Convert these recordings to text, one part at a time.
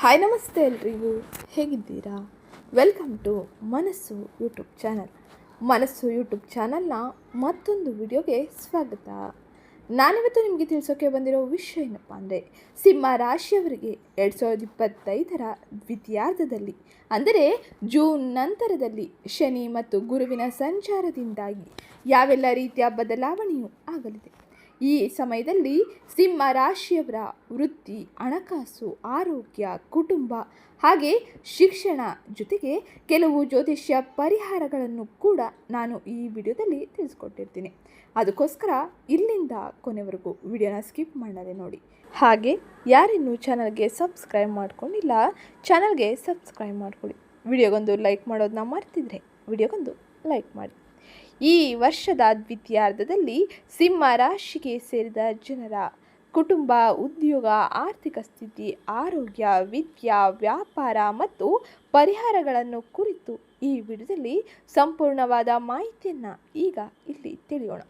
Hi ನಮಸ್ತೆ ಎಲ್ರಿಗೂ. ಹೇಗಿದ್ದೀರಾ? Welcome to Manassu YouTube channel Manassu YouTube ಚಾನಲ್ನ ಮತ್ತೊಂದು ವಿಡಿಯೋಗೆ ಸ್ವಾಗತ. ನಾನಿವತ್ತು ನಿಮಗೆ ತಿಳಿಸೋಕೆ ಬಂದಿರೋ ವಿಷಯ ಏನಪ್ಪ ಅಂದರೆ, ಸಿಂಹ ರಾಶಿಯವರಿಗೆ ಎರಡು ಸಾವಿರದ ಇಪ್ಪತ್ತೈದರ ದ್ವಿತೀಯಾರ್ಧದಲ್ಲಿ, ಅಂದರೆ ಜೂನ್ ನಂತರದಲ್ಲಿ ಶನಿ ಮತ್ತು ಗುರುವಿನ ಸಂಚಾರದಿಂದಾಗಿ ಯಾವೆಲ್ಲ ರೀತಿಯ ಬದಲಾವಣೆಯೂ ಆಗಲಿದೆ. ಈ ಸಮಯದಲ್ಲಿ ಸಿಂಹ ರಾಶಿಯವರ ವೃತ್ತಿ, ಹಣಕಾಸು, ಆರೋಗ್ಯ, ಕುಟುಂಬ ಹಾಗೆ ಶಿಕ್ಷಣ ಜೊತೆಗೆ ಕೆಲವು ಜ್ಯೋತಿಷ್ಯ ಪರಿಹಾರಗಳನ್ನು ಕೂಡ ನಾನು ಈ ವಿಡಿಯೋದಲ್ಲಿ ತಿಳಿಸ್ಕೊಟ್ಟಿರ್ತೀನಿ. ಅದಕ್ಕೋಸ್ಕರ ಇಲ್ಲಿಂದ ಕೊನೆವರೆಗೂ ವಿಡಿಯೋನ ಸ್ಕಿಪ್ ಮಾಡದೆ ನೋಡಿ. ಹಾಗೆ ಯಾರಿನ್ನೂ ಚಾನಲ್ಗೆ ಸಬ್ಸ್ಕ್ರೈಬ್ ಮಾಡ್ಕೊಂಡಿಲ್ಲ, ಚಾನಲ್ಗೆ ಸಬ್ಸ್ಕ್ರೈಬ್ ಮಾಡ್ಕೊಳ್ಳಿ. ವಿಡಿಯೋಗೊಂದು ಲೈಕ್ ಮಾಡೋದನ್ನ ಮರ್ತಿದ್ರೆ ವಿಡಿಯೋಗೊಂದು ಲೈಕ್ ಮಾಡಿ. ಈ ವರ್ಷದ ದ್ವಿತೀಯಾರ್ಧದಲ್ಲಿ ಸಿಂಹ ರಾಶಿಗೆ ಸೇರಿದ ಜನರ ಕುಟುಂಬ, ಉದ್ಯೋಗ, ಆರ್ಥಿಕ ಸ್ಥಿತಿ, ಆರೋಗ್ಯ, ವಿದ್ಯಾ, ವ್ಯಾಪಾರ ಮತ್ತು ಪರಿಹಾರಗಳನ್ನು ಕುರಿತು ಈ ವಿಡಿಯೋದಲ್ಲಿ ಸಂಪೂರ್ಣವಾದ ಮಾಹಿತಿಯನ್ನು ಈಗ ಇಲ್ಲಿ ತಿಳಿಯೋಣ.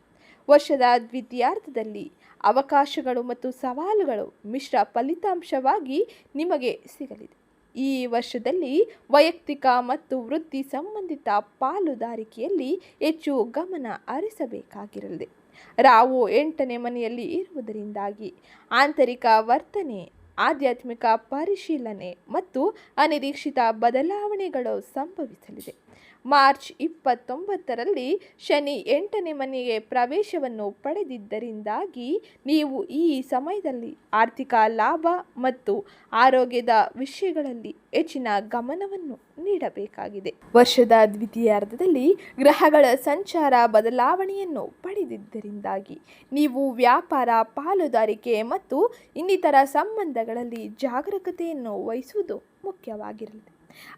ವರ್ಷದ ದ್ವಿತೀಯಾರ್ಧದಲ್ಲಿ ಅವಕಾಶಗಳು ಮತ್ತು ಸವಾಲುಗಳು ಮಿಶ್ರ ಫಲಿತಾಂಶವಾಗಿ ನಿಮಗೆ ಸಿಗಲಿದೆ. ಈ ವರ್ಷದಲ್ಲಿ ವೈಯಕ್ತಿಕ ಮತ್ತು ವೃತ್ತಿ ಸಂಬಂಧಿತ ಪಾಲುದಾರಿಕೆಯಲ್ಲಿ ಹೆಚ್ಚು ಗಮನ ಹರಿಸಬೇಕಾಗಿರಲಿದೆ. ರಾವು ಎಂಟನೇ ಮನೆಯಲ್ಲಿ ಇರುವುದರಿಂದಾಗಿ ಆಂತರಿಕ ವರ್ತನೆ, ಆಧ್ಯಾತ್ಮಿಕ ಪರಿಶೀಲನೆ ಮತ್ತು ಅನಿರೀಕ್ಷಿತ ಬದಲಾವಣೆಗಳು ಸಂಭವಿಸಲಿದೆ. ಮಾರ್ಚ್ ಇಪ್ಪತ್ತೊಂಬತ್ತರಲ್ಲಿ ಶನಿ ಎಂಟನೇ ಮನೆಗೆ ಪ್ರವೇಶವನ್ನು ಪಡೆದಿದ್ದರಿಂದಾಗಿ ನೀವು ಈ ಸಮಯದಲ್ಲಿ ಆರ್ಥಿಕ ಲಾಭ ಮತ್ತು ಆರೋಗ್ಯದ ವಿಷಯಗಳಲ್ಲಿ ಹೆಚ್ಚಿನ ಗಮನವನ್ನು ನೀಡಬೇಕಾಗಿದೆ. ವರ್ಷದ ದ್ವಿತೀಯಾರ್ಧದಲ್ಲಿ ಗ್ರಹಗಳ ಸಂಚಾರ ಬದಲಾವಣೆಯನ್ನು ಪಡೆದಿದ್ದರಿಂದಾಗಿ ನೀವು ವ್ಯಾಪಾರ, ಪಾಲುದಾರಿಕೆ ಮತ್ತು ಇನ್ನಿತರ ಸಂಬಂಧಗಳಲ್ಲಿ ಜಾಗರೂಕತೆಯನ್ನು ವಹಿಸುವುದು ಮುಖ್ಯವಾಗಿರಲಿದೆ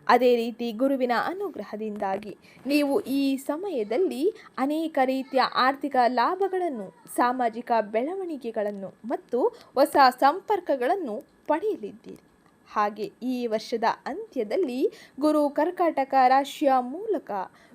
ಅದೇ ರೀತಿ ಗುರುವಿನ ಅನುಗ್ರಹದಿಂದಾಗಿ ನೀವು ಈ ಸಮಯದಲ್ಲಿ ಅನೇಕ ರೀತಿಯ ಆರ್ಥಿಕ ಲಾಭಗಳನ್ನು, ಸಾಮಾಜಿಕ ಬೆಳವಣಿಗೆಗಳನ್ನು ಮತ್ತು ಹೊಸ ಸಂಪರ್ಕಗಳನ್ನು ಪಡೆಯಲಿದ್ದೀರಿ. ಹಾಗೆ ಈ ವರ್ಷದ ಅಂತ್ಯದಲ್ಲಿ ಗುರು ಕರ್ಕಾಟಕ ರಾಶಿಯ ಮೂಲಕ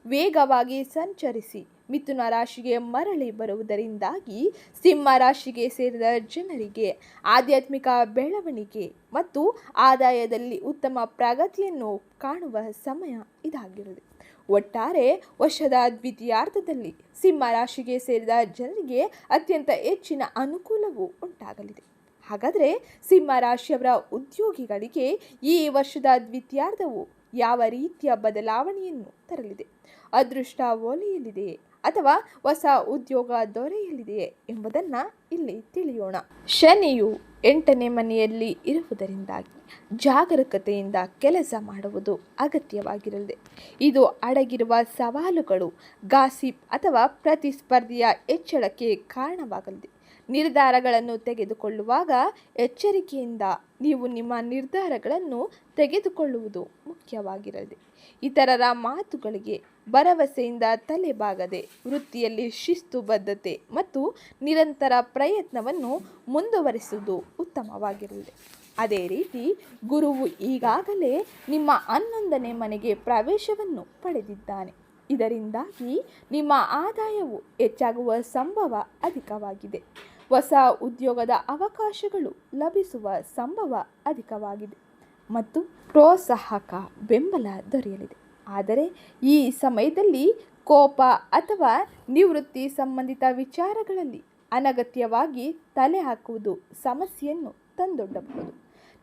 ವೇಗವಾಗಿ ಸಂಚರಿಸಿ ಮಿಥುನ ರಾಶಿಗೆ ಮರಳಿ ಬರುವುದರಿಂದಾಗಿ ಸಿಂಹ ರಾಶಿಗೆ ಸೇರಿದ ಜನರಿಗೆ ಆಧ್ಯಾತ್ಮಿಕ ಬೆಳವಣಿಗೆ ಮತ್ತು ಆದಾಯದಲ್ಲಿ ಉತ್ತಮ ಪ್ರಗತಿಯನ್ನು ಕಾಣುವ ಸಮಯ ಇದಾಗಿರುತ್ತದೆ ಒಟ್ಟಾರೆ ವರ್ಷದ ದ್ವಿತೀಯಾರ್ಧದಲ್ಲಿ ಸಿಂಹ ರಾಶಿಗೆ ಸೇರಿದ ಜನರಿಗೆ ಅತ್ಯಂತ ಹೆಚ್ಚಿನ ಅನುಕೂಲವು ಉಂಟಾಗಲಿದೆ. ಹಾಗಾದರೆ ಸಿಂಹ ರಾಶಿಯವರ ಉದ್ಯೋಗಿಗಳಿಗೆ ಈ ವರ್ಷದ ದ್ವಿತೀಯಾರ್ಧವು ಯಾವ ರೀತಿಯ ಬದಲಾವಣೆಯನ್ನು ತರಲಿದೆ? ಅದೃಷ್ಟ ಒಲೆಯಲಿದೆಯೇ ಅಥವಾ ಹೊಸ ಉದ್ಯೋಗ ದೊರೆಯಲಿದೆಯೇ ಎಂಬುದನ್ನು ಇಲ್ಲಿ ತಿಳಿಯೋಣ. ಶನಿಯು ಎಂಟನೇ ಮನೆಯಲ್ಲಿ ಇರುವುದರಿಂದಾಗಿ ಜಾಗರೂಕತೆಯಿಂದ ಕೆಲಸ ಮಾಡುವುದು ಅಗತ್ಯವಾಗಿರಲಿದೆ. ಇದು ಅಡಗಿರುವ ಸವಾಲುಗಳು, ಗಾಸಿಪ್ ಅಥವಾ ಪ್ರತಿಸ್ಪರ್ಧಿಯ ಹೆಚ್ಚಳಕ್ಕೆ ಕಾರಣವಾಗಲಿದೆ. ನಿರ್ಧಾರಗಳನ್ನು ತೆಗೆದುಕೊಳ್ಳುವಾಗ ಎಚ್ಚರಿಕೆಯಿಂದ ನೀವು ನಿಮ್ಮ ನಿರ್ಧಾರಗಳನ್ನು ತೆಗೆದುಕೊಳ್ಳುವುದು ಮುಖ್ಯವಾಗಿರಲಿದೆ. ಇತರರ ಮಾತುಗಳಿಗೆ ಭರವಸೆಯಿಂದ ತಲೆಬಾಗದೆ, ವೃತ್ತಿಯಲ್ಲಿ ಶಿಸ್ತುಬದ್ಧತೆ ಮತ್ತು ನಿರಂತರ ಪ್ರಯತ್ನವನ್ನು ಮುಂದುವರಿಸುವುದು ಉತ್ತಮವಾಗಿರಲಿದೆ ಅದೇ ರೀತಿ ಗುರುವು ಈಗಾಗಲೇ ನಿಮ್ಮ ಹನ್ನೊಂದನೇ ಮನೆಗೆ ಪ್ರವೇಶವನ್ನು ಪಡೆದಿದ್ದಾನೆ. ಇದರಿಂದಾಗಿ ನಿಮ್ಮ ಆದಾಯವು ಹೆಚ್ಚಾಗುವ ಸಂಭವ ಅಧಿಕವಾಗಿದೆ. ಹೊಸ ಉದ್ಯೋಗದ ಅವಕಾಶಗಳು ಲಭಿಸುವ ಸಂಭವ ಅಧಿಕವಾಗಿದೆ. ಮತ್ತು ಪ್ರೋತ್ಸಾಹಕ ಬೆಂಬಲ ದೊರೆಯಲಿದೆ. ಆದರೆ ಈ ಸಮಯದಲ್ಲಿ ಕೋಪ ಅಥವಾ ನಿವೃತ್ತಿ ಸಂಬಂಧಿತ ವಿಚಾರಗಳಲ್ಲಿ ಅನಗತ್ಯವಾಗಿ ತಲೆ ಹಾಕುವುದು ಸಮಸ್ಯೆಯನ್ನು ತಂದೊಡ್ಡಬಹುದು.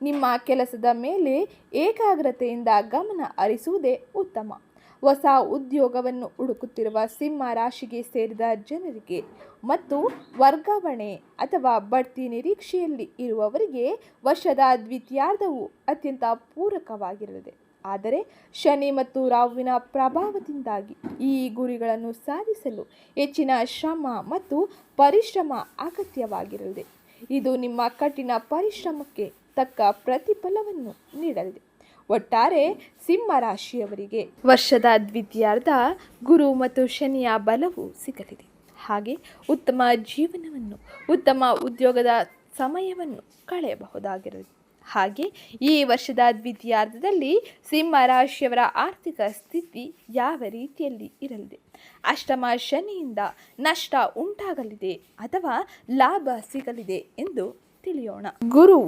ನಿಮ್ಮ ಕೆಲಸದ ಮೇಲೆ ಏಕಾಗ್ರತೆಯಿಂದ ಗಮನ ಹರಿಸುವುದೇ ಉತ್ತಮ. ಹೊಸ ಉದ್ಯೋಗವನ್ನು ಹುಡುಕುತ್ತಿರುವ ಸಿಂಹ ರಾಶಿಗೆ ಸೇರಿದ ಜನರಿಗೆ ಮತ್ತು ವರ್ಗಾವಣೆ ಅಥವಾ ಬಡ್ತಿ ನಿರೀಕ್ಷೆಯಲ್ಲಿ ಇರುವವರಿಗೆ ವರ್ಷದ ದ್ವಿತೀಯಾರ್ಧವು ಅತ್ಯಂತ ಪೂರಕವಾಗಿರಲಿದೆ ಆದರೆ ಶನಿ ಮತ್ತು ರಾಹುವಿನ ಪ್ರಭಾವದಿಂದಾಗಿ ಈ ಗುರಿಗಳನ್ನು ಸಾಧಿಸಲು ಹೆಚ್ಚಿನ ಶ್ರಮ ಮತ್ತು ಪರಿಶ್ರಮ ಅಗತ್ಯವಾಗಿರಲಿದೆ. ಇದು ನಿಮ್ಮ ಕಠಿಣ ಪರಿಶ್ರಮಕ್ಕೆ ತಕ್ಕ ಪ್ರತಿಫಲವನ್ನು ನೀಡಲಿದೆ. ಒಟ್ಟಾರೆ ಸಿಂಹ ರಾಶಿಯವರಿಗೆ ವರ್ಷದ ದ್ವಿತೀಯಾರ್ಧ ಗುರು ಮತ್ತು ಶನಿಯ ಬಲವು ಸಿಗಲಿದೆ. ಹಾಗೆ ಉತ್ತಮ ಜೀವನವನ್ನು, ಉತ್ತಮ ಉದ್ಯೋಗದ ಸಮಯವನ್ನು ಕಳೆಯಬಹುದಾಗಿರಲಿದೆ ಹಾಗೆ ಈ ವರ್ಷದ ದ್ವಿತೀಯಾರ್ಧದಲ್ಲಿ ಸಿಂಹ ರಾಶಿಯವರ ಆರ್ಥಿಕ ಸ್ಥಿತಿ ಯಾವ ರೀತಿಯಲ್ಲಿ ಇರಲಿದೆ? ಅಷ್ಟಮ ಶನಿಯಿಂದ ನಷ್ಟ ಉಂಟಾಗಲಿದೆ ಅಥವಾ ಲಾಭ ಸಿಗಲಿದೆ ಎಂದು ತಿಳಿಯೋಣ. ಗುರು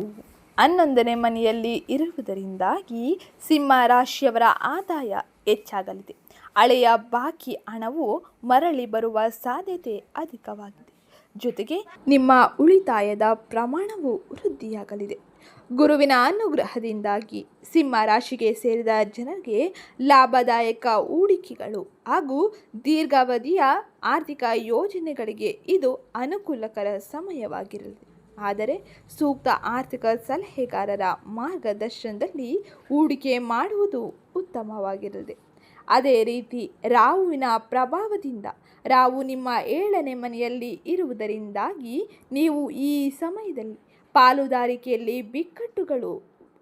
ಹನ್ನೊಂದನೇ ಮನೆಯಲ್ಲಿ ಇರುವುದರಿಂದಾಗಿ ಸಿಂಹ ರಾಶಿಯವರ ಆದಾಯ ಹೆಚ್ಚಾಗಲಿದೆ. ಹಳೆಯ ಬಾಕಿ ಹಣವು ಮರಳಿ ಬರುವ ಸಾಧ್ಯತೆ ಅಧಿಕವಾಗಿದೆ. ಜೊತೆಗೆ ನಿಮ್ಮ ಉಳಿತಾಯದ ಪ್ರಮಾಣವು ವೃದ್ಧಿಯಾಗಲಿದೆ. ಗುರುವಿನ ಅನುಗ್ರಹದಿಂದಾಗಿ ಸಿಂಹ ರಾಶಿಗೆ ಸೇರಿದ ಜನರಿಗೆ ಲಾಭದಾಯಕ ಹೂಡಿಕೆಗಳು ಹಾಗೂ ದೀರ್ಘಾವಧಿಯ ಆರ್ಥಿಕ ಯೋಜನೆಗಳಿಗೆ ಇದು ಅನುಕೂಲಕರ ಸಮಯವಾಗಿರಲಿದೆ ಆದರೆ ಸೂಕ್ತ ಆರ್ಥಿಕ ಸಲಹೆಗಾರರ ಮಾರ್ಗದರ್ಶನದಲ್ಲಿ ಹೂಡಿಕೆ ಮಾಡುವುದು ಉತ್ತಮವಾಗಿರಲಿದೆ ಅದೇ ರೀತಿ ರಾಹುವಿನ ಪ್ರಭಾವದಿಂದ ರಾಹು ನಿಮ್ಮ ಏಳನೇ ಮನೆಯಲ್ಲಿ ಇರುವುದರಿಂದಾಗಿ ನೀವು ಈ ಸಮಯದಲ್ಲಿ ಪಾಲುದಾರಿಕೆಯಲ್ಲಿ ಬಿಕ್ಕಟ್ಟುಗಳು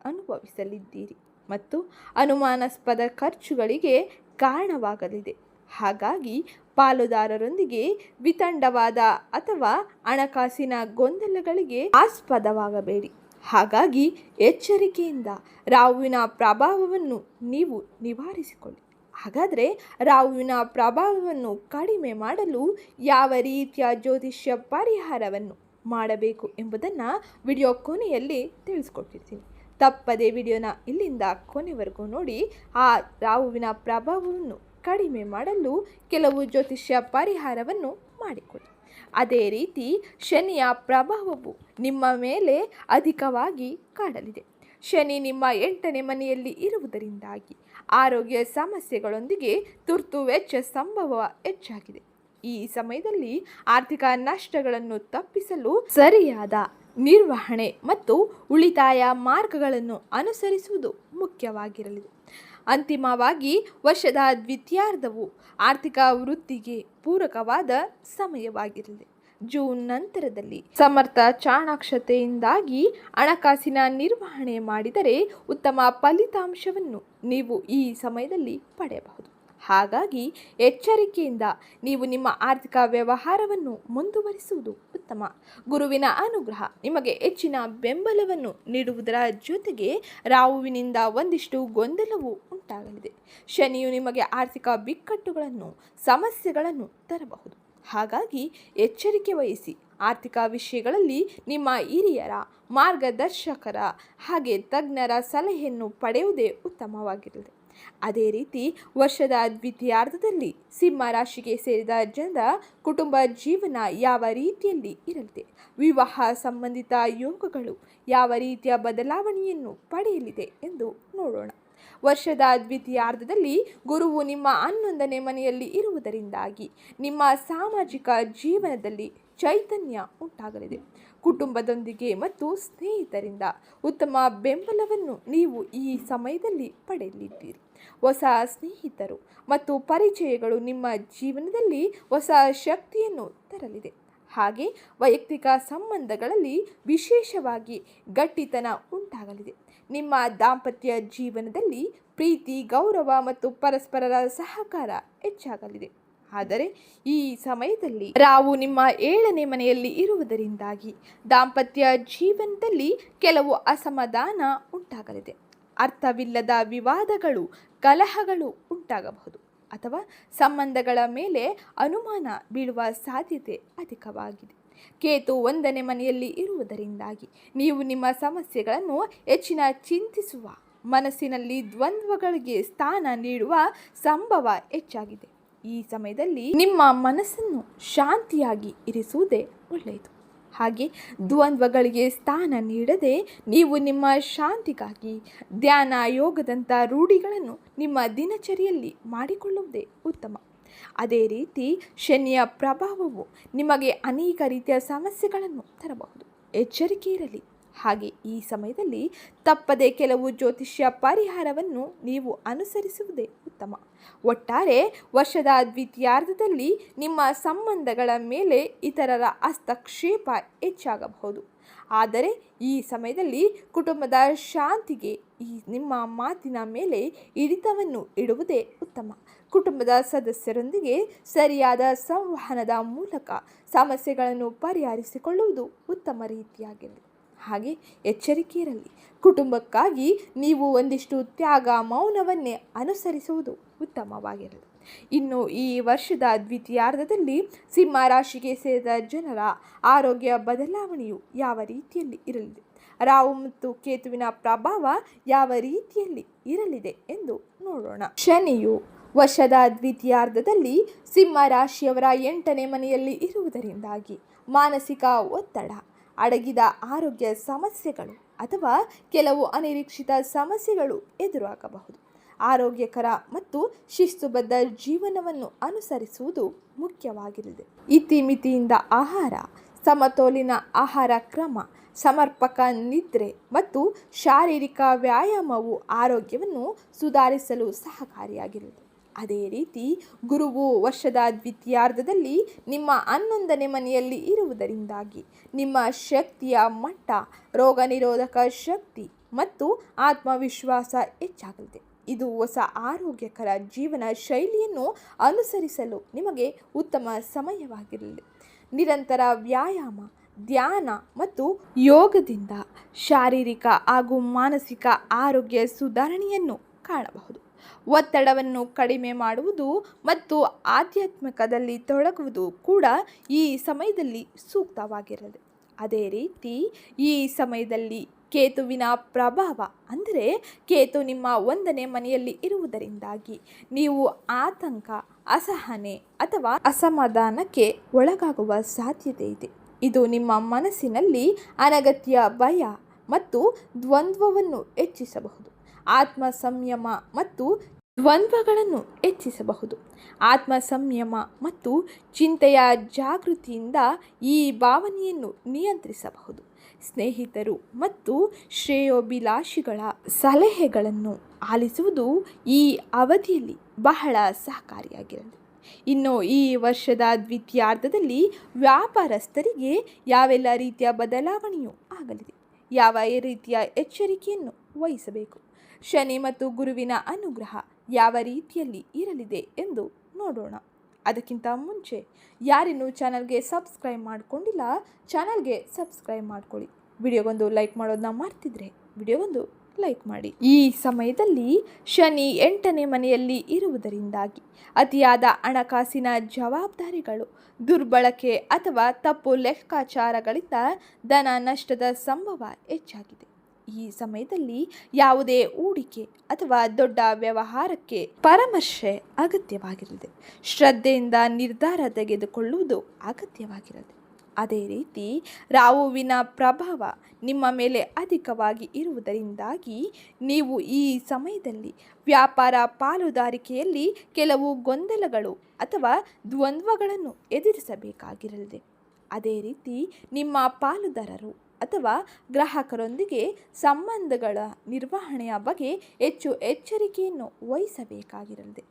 ಅನುಭವಿಸಲಿದ್ದೀರಿ ಮತ್ತು ಅನುಮಾನಾಸ್ಪದ ಖರ್ಚುಗಳಿಗೆ ಕಾರಣವಾಗಲಿದೆ. ಹಾಗಾಗಿ ಪಾಲುದಾರರೊಂದಿಗೆ ವಿತಂಡವಾದ ಅಥವಾ ಹಣಕಾಸಿನ ಗೊಂದಲಗಳಿಗೆ ಆಸ್ಪದವಾಗಬೇಡಿ. ಹಾಗಾಗಿ ಎಚ್ಚರಿಕೆಯಿಂದ ರಾಹುವಿನ ಪ್ರಭಾವವನ್ನು ನೀವು ನಿವಾರಿಸಿಕೊಳ್ಳಿ. ಹಾಗಾದರೆ ರಾಹುವಿನ ಪ್ರಭಾವವನ್ನು ಕಡಿಮೆ ಮಾಡಲು ಯಾವ ರೀತಿಯ ಜ್ಯೋತಿಷ್ಯ ಪರಿಹಾರವನ್ನು ಮಾಡಬೇಕು ಎಂಬುದನ್ನು ವಿಡಿಯೋ ಕೊನೆಯಲ್ಲಿ ತಿಳಿಸ್ಕೊಟ್ಟಿರ್ತೀನಿ. ತಪ್ಪದೆ ವಿಡಿಯೋನ ಇಲ್ಲಿಂದ ಕೊನೆವರೆಗೂ ನೋಡಿ, ಆ ರಾಹುವಿನ ಪ್ರಭಾವವನ್ನು ಕಡಿಮೆ ಮಾಡಲು ಕೆಲವು ಜ್ಯೋತಿಷ್ಯ ಪರಿಹಾರವನ್ನು ಮಾಡಿಕೊಳ್ಳಿ ಅದೇ ರೀತಿ ಶನಿಯ ಪ್ರಭಾವವು ನಿಮ್ಮ ಮೇಲೆ ಅಧಿಕವಾಗಿ ಕಾಡಲಿದೆ. ಶನಿ ನಿಮ್ಮ ಎಂಟನೇ ಮನೆಯಲ್ಲಿ ಇರುವುದರಿಂದಾಗಿ ಆರೋಗ್ಯ ಸಮಸ್ಯೆಗಳೊಂದಿಗೆ ತುರ್ತು ವೆಚ್ಚ ಸಂಭವ ಹೆಚ್ಚಾಗಿದೆ. ಈ ಸಮಯದಲ್ಲಿ ಆರ್ಥಿಕ ನಷ್ಟಗಳನ್ನು ತಪ್ಪಿಸಲು ಸರಿಯಾದ ನಿರ್ವಹಣೆ ಮತ್ತು ಉಳಿತಾಯ ಮಾರ್ಗಗಳನ್ನು ಅನುಸರಿಸುವುದು ಮುಖ್ಯವಾಗಿರಲಿದೆ. ಅಂತಿಮವಾಗಿ, ವರ್ಷದ ದ್ವಿತೀಯಾರ್ಧವು ಆರ್ಥಿಕ ವೃದ್ಧಿಗೆ ಪೂರಕವಾದ ಸಮಯವಾಗಿರಲಿದೆ. ಜೂನ್ ನಂತರದಲ್ಲಿ ಸಮರ್ಥ ಚಾಣಾಕ್ಷತೆಯಿಂದಾಗಿ ಹಣಕಾಸಿನ ನಿರ್ವಹಣೆ ಮಾಡಿದರೆ ಉತ್ತಮ ಫಲಿತಾಂಶವನ್ನು ನೀವು ಈ ಸಮಯದಲ್ಲಿ ಪಡೆಯಬಹುದು. ಹಾಗಾಗಿ ಎಚ್ಚರಿಕೆಯಿಂದ ನೀವು ನಿಮ್ಮ ಆರ್ಥಿಕ ವ್ಯವಹಾರವನ್ನು ಮುಂದುವರಿಸುವುದು ಉತ್ತಮ. ಗುರುವಿನ ಅನುಗ್ರಹ ನಿಮಗೆ ಹೆಚ್ಚಿನ ಬೆಂಬಲವನ್ನು ನೀಡುವುದರ ಜೊತೆಗೆ ರಾಹುವಿನಿಂದ ಒಂದಿಷ್ಟು ಗೊಂದಲವು ಉಂಟಾಗಲಿದೆ. ಶನಿಯು ನಿಮಗೆ ಆರ್ಥಿಕ ಬಿಕ್ಕಟ್ಟುಗಳನ್ನು, ಸಮಸ್ಯೆಗಳನ್ನು ತರಬಹುದು. ಹಾಗಾಗಿ ಎಚ್ಚರಿಕೆ ವಹಿಸಿ ಆರ್ಥಿಕ ವಿಷಯಗಳಲ್ಲಿ ನಿಮ್ಮ ಹಿರಿಯರ, ಮಾರ್ಗದರ್ಶಕರ ಹಾಗೆ ತಜ್ಞರ ಸಲಹೆಯನ್ನು ಪಡೆಯುವುದೇ ಉತ್ತಮವಾಗಿರಲಿದೆ ಅದೇ ರೀತಿ ವರ್ಷದ ದ್ವಿತೀಯಾರ್ಧದಲ್ಲಿ ಸಿಂಹ ರಾಶಿಗೆ ಸೇರಿದ ಜನರ ಕುಟುಂಬ ಜೀವನ ಯಾವ ರೀತಿಯಲ್ಲಿ ಇರಲಿದೆ? ವಿವಾಹ ಸಂಬಂಧಿತ ಯೋಗಗಳು ಯಾವ ರೀತಿಯ ಬದಲಾವಣೆಯನ್ನು ಪಡೆಯಲಿದೆ ಎಂದು ನೋಡೋಣ. ವರ್ಷದ ದ್ವಿತೀಯಾರ್ಧದಲ್ಲಿ ಗುರುವು ನಿಮ್ಮ ಹನ್ನೊಂದನೇ ಮನೆಯಲ್ಲಿ ಇರುವುದರಿಂದಾಗಿ ನಿಮ್ಮ ಸಾಮಾಜಿಕ ಜೀವನದಲ್ಲಿ ಚೈತನ್ಯ ಉಂಟಾಗಲಿದೆ. ಕುಟುಂಬದೊಂದಿಗೆ ಮತ್ತು ಸ್ನೇಹಿತರಿಂದ ಉತ್ತಮ ಬೆಂಬಲವನ್ನು ನೀವು ಈ ಸಮಯದಲ್ಲಿ ಪಡೆಯಲಿದ್ದೀರಿ. ಹೊಸ ಸ್ನೇಹಿತರು ಮತ್ತು ಪರಿಚಯಗಳು ನಿಮ್ಮ ಜೀವನದಲ್ಲಿ ಹೊಸ ಶಕ್ತಿಯನ್ನು ತರಲಿದೆ. ಹಾಗೆ ವೈಯಕ್ತಿಕ ಸಂಬಂಧಗಳಲ್ಲಿ ವಿಶೇಷವಾಗಿ ಗಟ್ಟಿತನ ಉಂಟಾಗಲಿದೆ. ನಿಮ್ಮ ದಾಂಪತ್ಯ ಜೀವನದಲ್ಲಿ ಪ್ರೀತಿ, ಗೌರವ ಮತ್ತು ಪರಸ್ಪರರ ಸಹಕಾರ ಹೆಚ್ಚಾಗಲಿದೆ. ಆದರೆ ಈ ಸಮಯದಲ್ಲಿ ರಾವು ನಿಮ್ಮ ಏಳನೇ ಮನೆಯಲ್ಲಿ ಇರುವುದರಿಂದಾಗಿ ದಾಂಪತ್ಯ ಜೀವನದಲ್ಲಿ ಕೆಲವು ಅಸಮಾಧಾನ ಉಂಟಾಗಲಿದೆ. ಅರ್ಥವಿಲ್ಲದ ವಿವಾದಗಳು ಕಲಹಗಳು ಉಂಟಾಗಬಹುದು ಅಥವಾ ಸಂಬಂಧಗಳ ಮೇಲೆ ಅನುಮಾನ ಬೀಳುವ ಸಾಧ್ಯತೆ ಅಧಿಕವಾಗಿದೆ. ಕೇತು ಒಂದನೇ ಮನೆಯಲ್ಲಿ ಇರುವುದರಿಂದಾಗಿ ನೀವು ನಿಮ್ಮ ಸಮಸ್ಯೆಗಳನ್ನು ಹೆಚ್ಚಿನ ಚಿಂತಿಸುವ ಮನಸ್ಸಿನಲ್ಲಿ ದ್ವಂದ್ವಗಳಿಗೆ ಸ್ಥಾನ ನೀಡುವ ಸಂಭವ ಹೆಚ್ಚಾಗಿದೆ. ಈ ಸಮಯದಲ್ಲಿ ನಿಮ್ಮ ಮನಸ್ಸನ್ನು ಶಾಂತಿಯಾಗಿ ಇರಿಸುವುದೇ ಒಳ್ಳೆಯದು. ಹಾಗೆ ದ್ವಂದ್ವಗಳಿಗೆ ಸ್ಥಾನ ನೀಡದೆ ನೀವು ನಿಮ್ಮ ಶಾಂತಿಗಾಗಿ ಧ್ಯಾನ ಯೋಗದಂಥ ರೂಢಿಗಳನ್ನು ನಿಮ್ಮ ದಿನಚರಿಯಲ್ಲಿ ಮಾಡಿಕೊಳ್ಳುವುದೇ ಉತ್ತಮ. ಅದೇ ರೀತಿ ಶನಿಯ ಪ್ರಭಾವವು ನಿಮಗೆ ಅನೇಕ ರೀತಿಯ ಸಮಸ್ಯೆಗಳನ್ನು ತರಬಹುದು. ಎಚ್ಚರಿಕೆ ಇರಲಿ. ಹಾಗೆ ಈ ಸಮಯದಲ್ಲಿ ತಪ್ಪದೆ ಕೆಲವು ಜ್ಯೋತಿಷ್ಯ ಪರಿಹಾರವನ್ನು ನೀವು ಅನುಸರಿಸುವುದೇ ಉತ್ತಮ. ಒಟ್ಟಾರೆ ವರ್ಷದ ದ್ವಿತೀಯಾರ್ಧದಲ್ಲಿ ನಿಮ್ಮ ಸಂಬಂಧಗಳ ಮೇಲೆ ಇತರರ ಹಸ್ತಕ್ಷೇಪ ಹೆಚ್ಚಾಗಬಹುದು. ಆದರೆ ಈ ಸಮಯದಲ್ಲಿ ಕುಟುಂಬದ ಶಾಂತಿಗೆ ಈ ನಿಮ್ಮ ಮಾತಿನ ಮೇಲೆ ಹಿಡಿತವನ್ನು ಇಡುವುದೇ ಉತ್ತಮ. ಕುಟುಂಬದ ಸದಸ್ಯರೊಂದಿಗೆ ಸರಿಯಾದ ಸಂವಹನದ ಮೂಲಕ ಸಮಸ್ಯೆಗಳನ್ನು ಪರಿಹರಿಸಿಕೊಳ್ಳುವುದು ಉತ್ತಮ ರೀತಿಯಾಗಿದೆ. ಹಾಗೆ ಎಚ್ಚರಿಕೆ ಇರಲಿ. ಕುಟುಂಬಕ್ಕಾಗಿ ನೀವು ಒಂದಿಷ್ಟು ತ್ಯಾಗ ಮೌನವನ್ನೇ ಅನುಸರಿಸುವುದು ಉತ್ತಮವಾಗಿರಲಿ. ಇನ್ನು ಈ ವರ್ಷದ ದ್ವಿತೀಯಾರ್ಧದಲ್ಲಿ ಸಿಂಹ ರಾಶಿಗೆ ಸೇರಿದ ಜನರ ಆರೋಗ್ಯ ಬದಲಾವಣೆಯು ಯಾವ ರೀತಿಯಲ್ಲಿ ಇರಲಿದೆ? ರಾಹು ಮತ್ತು ಕೇತುವಿನ ಪ್ರಭಾವ ಯಾವ ರೀತಿಯಲ್ಲಿ ಇರಲಿದೆ ಎಂದು ನೋಡೋಣ. ಶನಿಯು ವರ್ಷದ ದ್ವಿತೀಯಾರ್ಧದಲ್ಲಿ ಸಿಂಹ ರಾಶಿಯವರ ಎಂಟನೇ ಮನೆಯಲ್ಲಿ ಇರುವುದರಿಂದಾಗಿ ಮಾನಸಿಕ ಒತ್ತಡ ಅಡಗಿದ ಆರೋಗ್ಯ ಸಮಸ್ಯೆಗಳು ಅಥವಾ ಕೆಲವು ಅನಿರೀಕ್ಷಿತ ಸಮಸ್ಯೆಗಳು ಎದುರಾಗಬಹುದು. ಆರೋಗ್ಯಕರ ಮತ್ತು ಶಿಸ್ತುಬದ್ಧ ಜೀವನವನ್ನು ಅನುಸರಿಸುವುದು ಮುಖ್ಯವಾಗಿರಲಿದೆ ಇತಿಮಿತಿಯಿಂದ ಆಹಾರ, ಸಮತೋಲಿನ ಆಹಾರ ಕ್ರಮ, ಸಮರ್ಪಕ ನಿದ್ರೆ ಮತ್ತು ಶಾರೀರಿಕ ವ್ಯಾಯಾಮವು ಆರೋಗ್ಯವನ್ನು ಸುಧಾರಿಸಲು ಸಹಕಾರಿಯಾಗಿರುವುದು. ಅದೇ ರೀತಿ ಗುರುವು ವರ್ಷದ ದ್ವಿತೀಯಾರ್ಧದಲ್ಲಿ ನಿಮ್ಮ ಹನ್ನೊಂದನೇ ಮನೆಯಲ್ಲಿ ಇರುವುದರಿಂದಾಗಿ ನಿಮ್ಮ ಶಕ್ತಿಯ ಮಟ್ಟ, ರೋಗ ನಿರೋಧಕ ಶಕ್ತಿ ಮತ್ತು ಆತ್ಮವಿಶ್ವಾಸ ಹೆಚ್ಚಾಗಲಿದೆ. ಇದು ಹೊಸ ಆರೋಗ್ಯಕರ ಜೀವನ ಶೈಲಿಯನ್ನು ಅನುಸರಿಸಲು ನಿಮಗೆ ಉತ್ತಮ ಸಮಯವಾಗಿರಲಿದೆ ನಿರಂತರ ವ್ಯಾಯಾಮ, ಧ್ಯಾನ ಮತ್ತು ಯೋಗದಿಂದ ಶಾರೀರಿಕ ಹಾಗೂ ಮಾನಸಿಕ ಆರೋಗ್ಯ ಸುಧಾರಣೆಯನ್ನು ಕಾಣಬಹುದು. ಒತ್ತಡವನ್ನು ಕಡಿಮೆ ಮಾಡುವುದು ಮತ್ತು ಆಧ್ಯಾತ್ಮಿಕದಲ್ಲಿ ತೊಡಗುವುದು ಕೂಡ ಈ ಸಮಯದಲ್ಲಿ ಸೂಕ್ತವಾಗಿರಲಿದೆ ಅದೇ ರೀತಿ ಈ ಸಮಯದಲ್ಲಿ ಕೇತುವಿನ ಪ್ರಭಾವ ಅಂದರೆ ಕೇತು ನಿಮ್ಮ ಒಂದನೇ ಮನೆಯಲ್ಲಿ ಇರುವುದರಿಂದಾಗಿ ನೀವು ಆತಂಕ, ಅಸಹನೆ ಅಥವಾ ಅಸಮಾಧಾನಕ್ಕೆ ಒಳಗಾಗುವ ಸಾಧ್ಯತೆ ಇದೆ. ಇದು ನಿಮ್ಮ ಮನಸ್ಸಿನಲ್ಲಿ ಅನಗತ್ಯ ಭಯ ಮತ್ತು ದ್ವಂದ್ವವನ್ನು ಹೆಚ್ಚಿಸಬಹುದು. ಆತ್ಮ ಸಂಯಮ ಮತ್ತು ದ್ವಂದ್ವಗಳನ್ನು ಹೆಚ್ಚಿಸಬಹುದು. ಆತ್ಮ ಸಂಯಮ ಮತ್ತು ಚಿಂತೆಯ ಜಾಗೃತಿಯಿಂದ ಈ ಭಾವನೆಯನ್ನು ನಿಯಂತ್ರಿಸಬಹುದು. ಸ್ನೇಹಿತರು ಮತ್ತು ಶ್ರೇಯೋಭಿಲಾಷಿಗಳ ಸಲಹೆಗಳನ್ನು ಆಲಿಸುವುದು ಈ ಅವಧಿಯಲ್ಲಿ ಬಹಳ ಸಹಕಾರಿಯಾಗಿರಲಿ. ಇನ್ನು ಈ ವರ್ಷದ ದ್ವಿತೀಯಾರ್ಧದಲ್ಲಿ ವ್ಯಾಪಾರಸ್ಥರಿಗೆ ಯಾವೆಲ್ಲ ರೀತಿಯ ಬದಲಾವಣೆಯೂ ಆಗಲಿದೆ. ಯಾವ ರೀತಿಯ ಎಚ್ಚರಿಕೆಯನ್ನು ವಹಿಸಬೇಕು? ಶನಿ ಮತ್ತು ಗುರುವಿನ ಅನುಗ್ರಹ ಯಾವ ರೀತಿಯಲ್ಲಿ ಇರಲಿದೆ ಎಂದು ನೋಡೋಣ. ಅದಕ್ಕಿಂತ ಮುಂಚೆ ಯಾರಿನ್ನೂ ಚಾನಲ್ಗೆ ಸಬ್ಸ್ಕ್ರೈಬ್ ಮಾಡಿಕೊಂಡಿಲ್ಲ, ಚಾನಲ್ಗೆ ಸಬ್ಸ್ಕ್ರೈಬ್ ಮಾಡ್ಕೊಳ್ಳಿ. ವಿಡಿಯೋಗೊಂದು ಲೈಕ್ ಮಾಡೋದನ್ನ ಮಾಡ್ತಿದ್ರೆ ವಿಡಿಯೋಗೊಂದು ಲೈಕ್ ಮಾಡಿ. ಈ ಸಮಯದಲ್ಲಿ ಶನಿ ಎಂಟನೇ ಮನೆಯಲ್ಲಿ ಇರುವುದರಿಂದಾಗಿ ಅತಿಯಾದ ಹಣಕಾಸಿನ ಜವಾಬ್ದಾರಿಗಳು, ದುರ್ಬಳಕೆ ಅಥವಾ ತಪ್ಪು ಲೆಕ್ಕಾಚಾರಗಳಿಂದ ಧನ ನಷ್ಟದ ಸಂಭವ ಹೆಚ್ಚಾಗಿದೆ. ಈ ಸಮಯದಲ್ಲಿ ಯಾವುದೇ ಹೂಡಿಕೆ ಅಥವಾ ದೊಡ್ಡ ವ್ಯವಹಾರಕ್ಕೆ ಪರಾಮರ್ಶೆ ಅಗತ್ಯವಾಗಿರುತ್ತದೆ ಶ್ರದ್ಧೆಯಿಂದ ನಿರ್ಧಾರ ತೆಗೆದುಕೊಳ್ಳುವುದು ಅಗತ್ಯವಾಗಿರಲಿದೆ. ಅದೇ ರೀತಿ ರಾಹುವಿನ ಪ್ರಭಾವ ನಿಮ್ಮ ಮೇಲೆ ಅಧಿಕವಾಗಿ ಇರುವುದರಿಂದಾಗಿ ನೀವು ಈ ಸಮಯದಲ್ಲಿ ವ್ಯಾಪಾರ ಪಾಲುದಾರಿಕೆಯಲ್ಲಿ ಕೆಲವು ಗೊಂದಲಗಳು ಅಥವಾ ದ್ವಂದ್ವಗಳನ್ನು ಎದುರಿಸಬೇಕಾಗಿರಲಿದೆ. ಅದೇ ರೀತಿ ನಿಮ್ಮ ಪಾಲುದಾರರು ಅಥವಾ ಗ್ರಾಹಕರೊಂದಿಗೆ ಸಂಬಂಧಗಳ ನಿರ್ವಹಣೆಯ ಬಗ್ಗೆ ಹೆಚ್ಚು ಎಚ್ಚರಿಕೆಯನ್ನು ವಹಿಸಬೇಕಾಗಿರಲಿದೆ.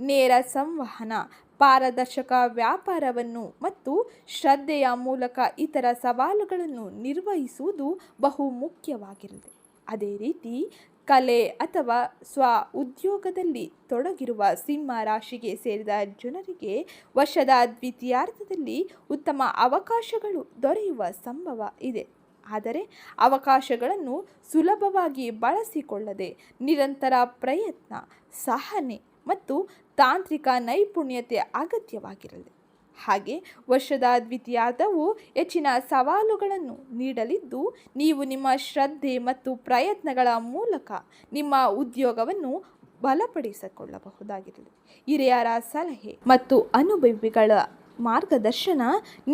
ನೇರ ಸಂವಹನ, ಪಾರದರ್ಶಕ ವ್ಯಾಪಾರವನ್ನು ಮತ್ತು ಶ್ರದ್ಧೆಯ ಮೂಲಕ ಇತರ ಸವಾಲುಗಳನ್ನು ನಿರ್ವಹಿಸುವುದು ಬಹು ಮುಖ್ಯವಾಗಿರಲಿದೆ. ಅದೇ ರೀತಿ, ಕಲೆ ಅಥವಾ ಸ್ವ ಉದ್ಯೋಗದಲ್ಲಿ ತೊಡಗಿರುವ ಸಿಂಹ ರಾಶಿಗೆ ಸೇರಿದ ಜನರಿಗೆ ವರ್ಷದ ದ್ವಿತೀಯಾರ್ಧದಲ್ಲಿ ಉತ್ತಮ ಅವಕಾಶಗಳು ದೊರೆಯುವ ಸಂಭವ ಇದೆ. ಆದರೆ ಅವಕಾಶಗಳನ್ನು ಸುಲಭವಾಗಿ ಬಳಸಿಕೊಳ್ಳದೆ ನಿರಂತರ ಪ್ರಯತ್ನ, ಸಹನೆ ಮತ್ತು ತಾಂತ್ರಿಕ ನೈಪುಣ್ಯತೆ ಅಗತ್ಯವಾಗಿರಲಿ. ಹಾಗೆ ವರ್ಷದ ದ್ವಿತೀಯಾರ್ಧವು ಹೆಚ್ಚಿನ ಸವಾಲುಗಳನ್ನು ನೀಡಲಿದ್ದು, ನೀವು ನಿಮ್ಮ ಶ್ರದ್ಧೆ ಮತ್ತು ಪ್ರಯತ್ನಗಳ ಮೂಲಕ ನಿಮ್ಮ ಉದ್ಯೋಗವನ್ನು ಬಲಪಡಿಸಿಕೊಳ್ಳಬಹುದಾಗಿರಲಿ. ಹಿರಿಯರ ಸಲಹೆ ಮತ್ತು ಅನುಭವಿಗಳ ಮಾರ್ಗದರ್ಶನ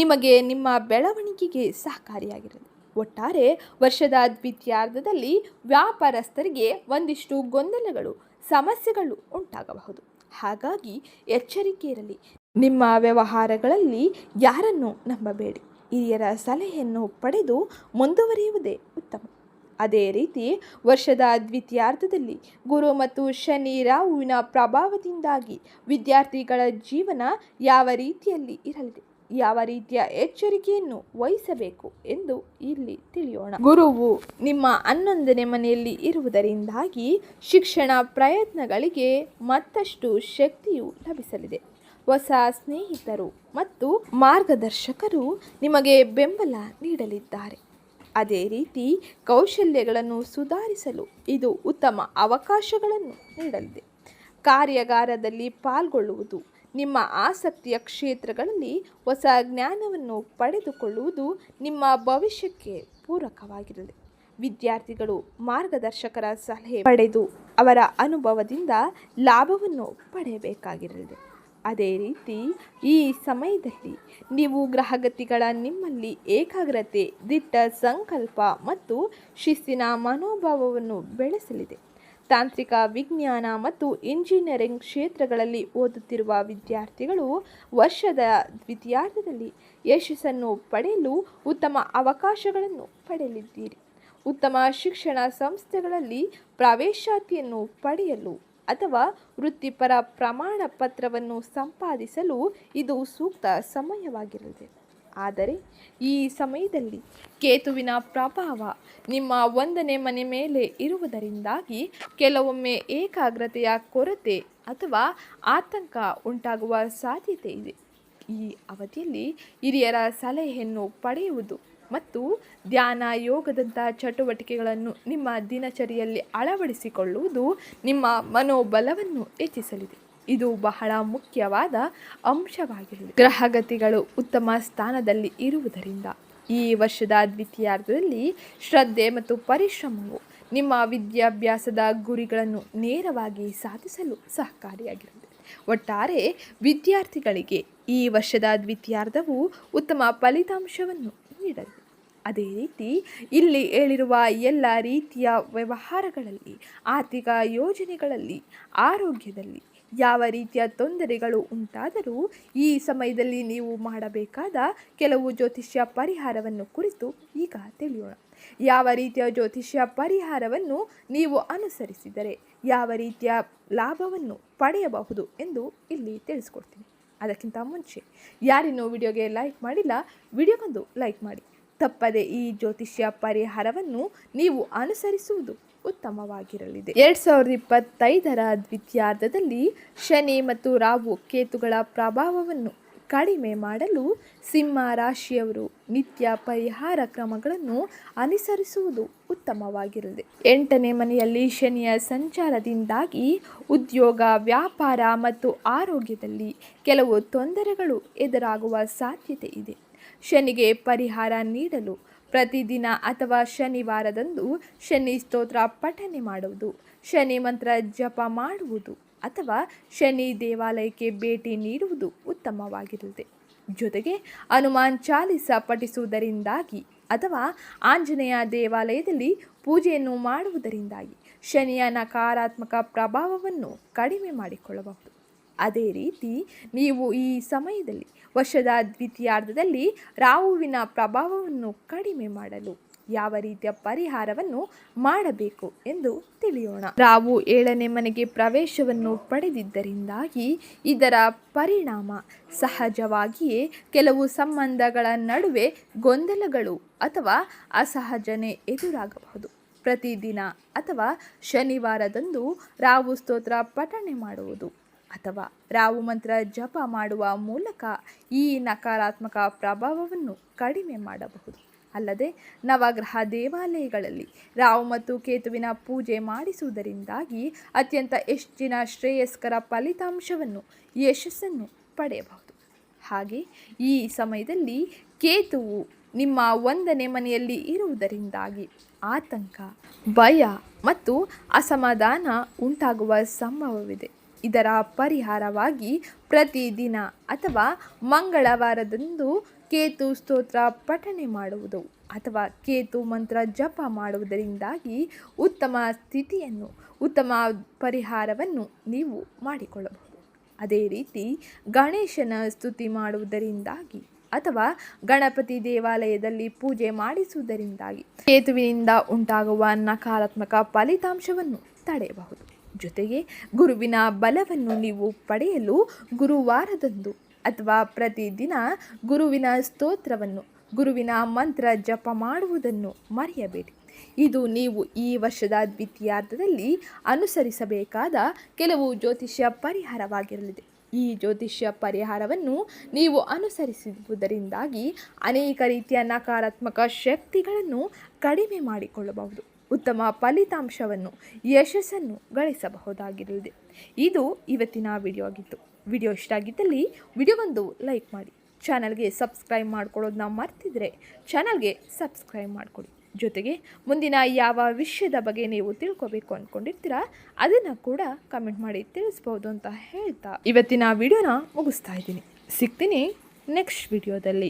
ನಿಮಗೆ ನಿಮ್ಮ ಬೆಳವಣಿಗೆಗೆ ಸಹಕಾರಿಯಾಗಿರಲಿ. ಒಟ್ಟಾರೆ ವರ್ಷದ ದ್ವಿತೀಯಾರ್ಧದಲ್ಲಿ ವ್ಯಾಪಾರಸ್ಥರಿಗೆ ಒಂದಿಷ್ಟು ಗೊಂದಲಗಳು, ಸಮಸ್ಯೆಗಳು ಉಂಟಾಗಬಹುದು. ಹಾಗಾಗಿ ಎಚ್ಚರಿಕೆ ಇರಲಿ ನಿಮ್ಮ ವ್ಯವಹಾರಗಳಲ್ಲಿ ಯಾರನ್ನು ನಂಬಬೇಡಿ. ಹಿರಿಯರ ಸಲಹೆಯನ್ನು ಪಡೆದು ಮುಂದುವರಿಯುವುದೇ ಉತ್ತಮ. ಅದೇ ರೀತಿ ವರ್ಷದ ದ್ವಿತೀಯಾರ್ಧದಲ್ಲಿ ಗುರು ಮತ್ತು ಶನಿ ರಾಹುವಿನ ಪ್ರಭಾವದಿಂದಾಗಿ ವಿದ್ಯಾರ್ಥಿಗಳ ಜೀವನ ಯಾವ ರೀತಿಯಲ್ಲಿ ಇರಲಿದೆ ಯಾವ ರೀತಿಯ ಎಚ್ಚರಿಕೆಯನ್ನು ವಹಿಸಬೇಕು ಎಂದು ಇಲ್ಲಿ ತಿಳಿಯೋಣ. ಗುರುವು ನಿಮ್ಮ ಹನ್ನೊಂದನೇ ಮನೆಯಲ್ಲಿ ಇರುವುದರಿಂದಾಗಿ ಶಿಕ್ಷಣ ಪ್ರಯತ್ನಗಳಿಗೆ ಮತ್ತಷ್ಟು ಶಕ್ತಿಯು ಲಭಿಸಲಿದೆ. ಹೊಸ ಸ್ನೇಹಿತರು ಮತ್ತು ಮಾರ್ಗದರ್ಶಕರು ನಿಮಗೆ ಬೆಂಬಲ ನೀಡಲಿದ್ದಾರೆ. ಅದೇ ರೀತಿ ಕೌಶಲ್ಯಗಳನ್ನು ಸುಧಾರಿಸಲು ಇದು ಉತ್ತಮ ಅವಕಾಶಗಳನ್ನು ನೀಡಲಿದೆ. ಕಾರ್ಯಾಗಾರದಲ್ಲಿ ಪಾಲ್ಗೊಳ್ಳುವುದು ನಿಮ್ಮ ಆಸಕ್ತಿಯ ಕ್ಷೇತ್ರಗಳಲ್ಲಿ ಹೊಸ ಜ್ಞಾನವನ್ನು ಪಡೆದುಕೊಳ್ಳುವುದು ನಿಮ್ಮ ಭವಿಷ್ಯಕ್ಕೆ ಪೂರಕವಾಗಿರಲಿ. ವಿದ್ಯಾರ್ಥಿಗಳು ಮಾರ್ಗದರ್ಶಕರ ಸಲಹೆ ಪಡೆದು ಅವರ ಅನುಭವದಿಂದ ಲಾಭವನ್ನು ಪಡೆಯಬೇಕಾಗಿರಲಿದೆ ಅದೇ ರೀತಿ ಈ ಸಮಯದಲ್ಲಿ ನೀವು ಗ್ರಹಗತಿಗಳ ನಿಮ್ಮಲ್ಲಿ ಏಕಾಗ್ರತೆ, ದಿಟ್ಟ ಸಂಕಲ್ಪ ಮತ್ತು ಶಿಸ್ತಿನ ಮನೋಭಾವವನ್ನು ಬೆಳೆಸಲಿದೆ. ತಾಂತ್ರಿಕ ವಿಜ್ಞಾನ ಮತ್ತು ಇಂಜಿನಿಯರಿಂಗ್ ಕ್ಷೇತ್ರಗಳಲ್ಲಿ ಓದುತ್ತಿರುವ ವಿದ್ಯಾರ್ಥಿಗಳು ವರ್ಷದ ದ್ವಿತೀಯಾರ್ಧದಲ್ಲಿ ಯಶಸ್ಸನ್ನು ಪಡೆಯಲು ಉತ್ತಮ ಅವಕಾಶಗಳನ್ನು ಪಡೆಯಲಿದ್ದೀರಿ. ಉತ್ತಮ ಶಿಕ್ಷಣ ಸಂಸ್ಥೆಗಳಲ್ಲಿ ಪ್ರವೇಶಾತಿಯನ್ನು ಪಡೆಯಲು ಅಥವಾ ವೃತ್ತಿಪರ ಪ್ರಮಾಣ ಪತ್ರವನ್ನು ಸಂಪಾದಿಸಲು ಇದು ಸೂಕ್ತ ಸಮಯವಾಗಿರಲಿದೆ. ಆದರೆ ಈ ಸಮಯದಲ್ಲಿ ಕೇತುವಿನ ಪ್ರಭಾವ ನಿಮ್ಮ ಒಂದನೇ ಮನೆ ಮೇಲೆ ಇರುವುದರಿಂದಾಗಿ ಕೆಲವೊಮ್ಮೆ ಏಕಾಗ್ರತೆಯ ಕೊರತೆ ಅಥವಾ ಆತಂಕ ಉಂಟಾಗುವ ಸಾಧ್ಯತೆ ಇದೆ. ಈ ಅವಧಿಯಲ್ಲಿ ಹಿರಿಯರ ಸಲಹೆಯನ್ನು ಪಡೆಯುವುದು ಮತ್ತು ಧ್ಯಾನ ಯೋಗದಂತಹ ಚಟುವಟಿಕೆಗಳನ್ನು ನಿಮ್ಮ ದಿನಚರಿಯಲ್ಲಿ ಅಳವಡಿಸಿಕೊಳ್ಳುವುದು ನಿಮ್ಮ ಮನೋಬಲವನ್ನು ಹೆಚ್ಚಿಸಲಿದೆ. ಇದು ಬಹಳ ಮುಖ್ಯವಾದ ಅಂಶವಾಗಿದೆ ಗ್ರಹಗತಿಗಳು ಉತ್ತಮ ಸ್ಥಾನದಲ್ಲಿ ಇರುವುದರಿಂದ ಈ ವರ್ಷದ ದ್ವಿತೀಯಾರ್ಧದಲ್ಲಿ ಶ್ರದ್ಧೆ ಮತ್ತು ಪರಿಶ್ರಮವು ನಿಮ್ಮ ವಿದ್ಯಾಭ್ಯಾಸದ ಗುರಿಗಳನ್ನು ನೇರವಾಗಿ ಸಾಧಿಸಲು ಸಹಕಾರಿಯಾಗಿರುತ್ತದೆ ಒಟ್ಟಾರೆ ವಿದ್ಯಾರ್ಥಿಗಳಿಗೆ ಈ ವರ್ಷದ ದ್ವಿತೀಯಾರ್ಧವು ಉತ್ತಮ ಫಲಿತಾಂಶವನ್ನು ನೀಡಲಿದೆ ಅದೇ ರೀತಿ ಇಲ್ಲಿ ಹೇಳಿರುವ ಎಲ್ಲ ರೀತಿಯ ವ್ಯವಹಾರಗಳಲ್ಲಿ, ಆರ್ಥಿಕ ಯೋಜನೆಗಳಲ್ಲಿ, ಆರೋಗ್ಯದಲ್ಲಿ ಯಾವ ರೀತಿಯ ತೊಂದರೆಗಳು ಉಂಟಾದರೂ ಈ ಸಮಯದಲ್ಲಿ ನೀವು ಮಾಡಬೇಕಾದ ಕೆಲವು ಜ್ಯೋತಿಷ್ಯ ಪರಿಹಾರವನ್ನು ಕುರಿತು ಈಗ ತಿಳಿಯೋಣ. ಯಾವ ರೀತಿಯ ಜ್ಯೋತಿಷ್ಯ ಪರಿಹಾರವನ್ನು ನೀವು ಅನುಸರಿಸಿದರೆ ಯಾವ ರೀತಿಯ ಲಾಭವನ್ನು ಪಡೆಯಬಹುದು ಎಂದು ಇಲ್ಲಿ ತಿಳಿಸ್ಕೊಡ್ತೀನಿ. ಅದಕ್ಕಿಂತ ಮುಂಚೆ ಯಾರಿನ್ನೂ ವಿಡಿಯೋಗೆ ಲೈಕ್ ಮಾಡಿಲ್ಲ, ವಿಡಿಯೋಗೊಂದು ಲೈಕ್ ಮಾಡಿ. ತಪ್ಪದೆ ಈ ಜ್ಯೋತಿಷ್ಯ ಪರಿಹಾರವನ್ನು ನೀವು ಅನುಸರಿಸುವುದು ಉತ್ತಮವಾಗಿರಲಿದೆ. ಎರಡು ಸಾವಿರದ ಇಪ್ಪತ್ತೈದರ ದ್ವಿತೀಯಾರ್ಧದಲ್ಲಿ ಶನಿ ಮತ್ತು ರಾಹು ಕೇತುಗಳ ಪ್ರಭಾವವನ್ನು ಕಡಿಮೆ ಮಾಡಲು ಸಿಂಹ ರಾಶಿಯವರು ನಿತ್ಯ ಪರಿಹಾರ ಕ್ರಮಗಳನ್ನು ಅನುಸರಿಸುವುದು ಉತ್ತಮವಾಗಿರಲಿದೆ. ಎಂಟನೇ ಮನೆಯಲ್ಲಿ ಶನಿಯ ಸಂಚಾರದಿಂದಾಗಿ ಉದ್ಯೋಗ, ವ್ಯಾಪಾರ ಮತ್ತು ಆರೋಗ್ಯದಲ್ಲಿ ಕೆಲವು ತೊಂದರೆಗಳು ಎದುರಾಗುವ ಸಾಧ್ಯತೆ ಇದೆ. ಶನಿಗೆ ಪರಿಹಾರ ನೀಡಲು. ಪ್ರತಿದಿನ ಅಥವಾ ಶನಿವಾರದಂದು ಶನಿ ಸ್ತೋತ್ರ ಪಠನೆ ಮಾಡುವುದು. ಶನಿ ಮಂತ್ರ ಜಪ ಮಾಡುವುದು ಅಥವಾ ಶನಿ ದೇವಾಲಯಕ್ಕೆ ಭೇಟಿ ನೀಡುವುದು ಉತ್ತಮವಾಗಿರುತ್ತದೆ ಜೊತೆಗೆ ಹನುಮಾನ್ ಚಾಲಿಸ ಪಠಿಸುವುದರಿಂದಾಗಿ ಅಥವಾ ಆಂಜನೇಯ ದೇವಾಲಯದಲ್ಲಿ ಪೂಜೆಯನ್ನು ಮಾಡುವುದರಿಂದಾಗಿ ಶನಿಯ ನಕಾರಾತ್ಮಕ ಪ್ರಭಾವವನ್ನು ಕಡಿಮೆ ಮಾಡಿಕೊಳ್ಳಬಹುದು. ಅದೇ ರೀತಿ ನೀವು ಈ ಸಮಯದಲ್ಲಿ ವರ್ಷದ ದ್ವಿತೀಯಾರ್ಧದಲ್ಲಿ ರಾಹುವಿನ ಪ್ರಭಾವವನ್ನು ಕಡಿಮೆ ಮಾಡಲು ಯಾವ ರೀತಿಯ ಪರಿಹಾರವನ್ನು ಮಾಡಬೇಕು ಎಂದು ತಿಳಿಯೋಣ. ರಾವು ಏಳನೇ ಮನೆಗೆ ಪ್ರವೇಶವನ್ನು ಪಡೆದಿದ್ದರಿಂದಾಗಿ ಇದರ ಪರಿಣಾಮ ಸಹಜವಾಗಿಯೇ ಕೆಲವು ಸಂಬಂಧಗಳ ನಡುವೆ ಗೊಂದಲಗಳು ಅಥವಾ ಅಸಹಜನೆ ಎದುರಾಗಬಹುದು. ಪ್ರತಿದಿನ ಅಥವಾ ಶನಿವಾರದಂದು ರಾವು ಸ್ತೋತ್ರ ಪಠಣೆ ಮಾಡುವುದು. ಅಥವಾ ರಾವು ಮಂತ್ರ ಜಪ ಮಾಡುವ ಮೂಲಕ ಈ ನಕಾರಾತ್ಮಕ ಪ್ರಭಾವವನ್ನು ಕಡಿಮೆ ಮಾಡಬಹುದು. ಅಲ್ಲದೆ ನವಗ್ರಹ ದೇವಾಲಯಗಳಲ್ಲಿ ರಾವು ಮತ್ತು ಕೇತುವಿನ ಪೂಜೆ ಮಾಡಿಸುವುದರಿಂದಾಗಿ ಅತ್ಯಂತ ಹೆಚ್ಚಿನ ಶ್ರೇಯಸ್ಕರ ಫಲಿತಾಂಶವನ್ನು, ಯಶಸ್ಸನ್ನು ಪಡೆಯಬಹುದು. ಹಾಗೆ ಈ ಸಮಯದಲ್ಲಿ ಕೇತುವು ನಿಮ್ಮ ಒಂದನೇ ಮನೆಯಲ್ಲಿ ಇರುವುದರಿಂದಾಗಿ ಆತಂಕ, ಭಯ ಮತ್ತು ಅಸಮಾಧಾನ ಉಂಟಾಗುವ ಸಂಭವವಿದೆ. ಇದರ ಪರಿಹಾರವಾಗಿ ಪ್ರತಿದಿನ ಅಥವಾ ಮಂಗಳವಾರದಂದು ಕೇತು ಸ್ತೋತ್ರ ಪಠನೆ ಮಾಡುವುದು ಅಥವಾ ಕೇತು ಮಂತ್ರ ಜಪ ಮಾಡುವುದರಿಂದಾಗಿ ಉತ್ತಮ ಸ್ಥಿತಿಯನ್ನು, ಉತ್ತಮ ಪರಿಹಾರವನ್ನು ನೀವು ಮಾಡಿಕೊಳ್ಳಬಹುದು. ಅದೇ ರೀತಿ ಗಣೇಶನ ಸ್ತುತಿ ಮಾಡುವುದರಿಂದಾಗಿ ಅಥವಾ ಗಣಪತಿ ದೇವಾಲಯದಲ್ಲಿ ಪೂಜೆ ಮಾಡಿಸುವುದರಿಂದಾಗಿ ಕೇತುವಿನಿಂದ ಉಂಟಾಗುವ ನಕಾರಾತ್ಮಕ ಫಲಿತಾಂಶವನ್ನು ತಡೆಯಬಹುದು. ಜೊತೆಗೆ ಗುರುವಿನ ಬಲವನ್ನು ನೀವು ಪಡೆಯಲು ಗುರುವಾರದಂದು ಅಥವಾ ಪ್ರತಿದಿನ ಗುರುವಿನ ಸ್ತೋತ್ರವನ್ನು, ಗುರುವಿನ ಮಂತ್ರ ಜಪ ಮಾಡುವುದನ್ನು ಮರೆಯಬೇಡಿ. ಇದು ನೀವು ಈ ವರ್ಷದ ದ್ವಿತೀಯಾರ್ಧದಲ್ಲಿ ಅನುಸರಿಸಬೇಕಾದ ಕೆಲವು ಜ್ಯೋತಿಷ್ಯ ಪರಿಹಾರವಾಗಿರಲಿದೆ. ಈ ಜ್ಯೋತಿಷ್ಯ ಪರಿಹಾರವನ್ನು ನೀವು ಅನುಸರಿಸುವುದರಿಂದಾಗಿ ಅನೇಕ ರೀತಿಯ ನಕಾರಾತ್ಮಕ ಶಕ್ತಿಗಳನ್ನು ಕಡಿಮೆ ಮಾಡಿಕೊಳ್ಳಬಹುದು. ಉತ್ತಮ ಫಲಿತಾಂಶವನ್ನು, ಯಶಸ್ಸನ್ನು ಗಳಿಸಬಹುದಾಗಿರಲಿದೆ. ಇದು ಇವತ್ತಿನ ವಿಡಿಯೋ ಆಗಿತ್ತು. ವಿಡಿಯೋ ಇಷ್ಟ ಆಗಿದ್ದಲ್ಲಿ ವಿಡಿಯೋವೊಂದು ಲೈಕ್ ಮಾಡಿ. ಚಾನಲ್ಗೆ ಸಬ್ಸ್ಕ್ರೈಬ್ ಮಾಡ್ಕೊಳ್ಳೋದನ್ನ ಮರ್ತಿದ್ರೆ ಚಾನಲ್ಗೆ ಸಬ್ಸ್ಕ್ರೈಬ್ ಮಾಡಿಕೊಡಿ. ಜೊತೆಗೆ ಮುಂದಿನ ಯಾವ ವಿಷಯದ ಬಗ್ಗೆ ನೀವು ತಿಳ್ಕೊಬೇಕು ಅಂದ್ಕೊಂಡಿರ್ತೀರಾ ಅದನ್ನು ಕೂಡ ಕಮೆಂಟ್ ಮಾಡಿ ತಿಳಿಸ್ಬೋದು ಅಂತ ಹೇಳ್ತಾ ಇವತ್ತಿನ ವಿಡಿಯೋನ ಮುಗಿಸ್ತಾ ಇದ್ದೀನಿ. ಸಿಗ್ತೀನಿ ನೆಕ್ಸ್ಟ್ ವಿಡಿಯೋದಲ್ಲಿ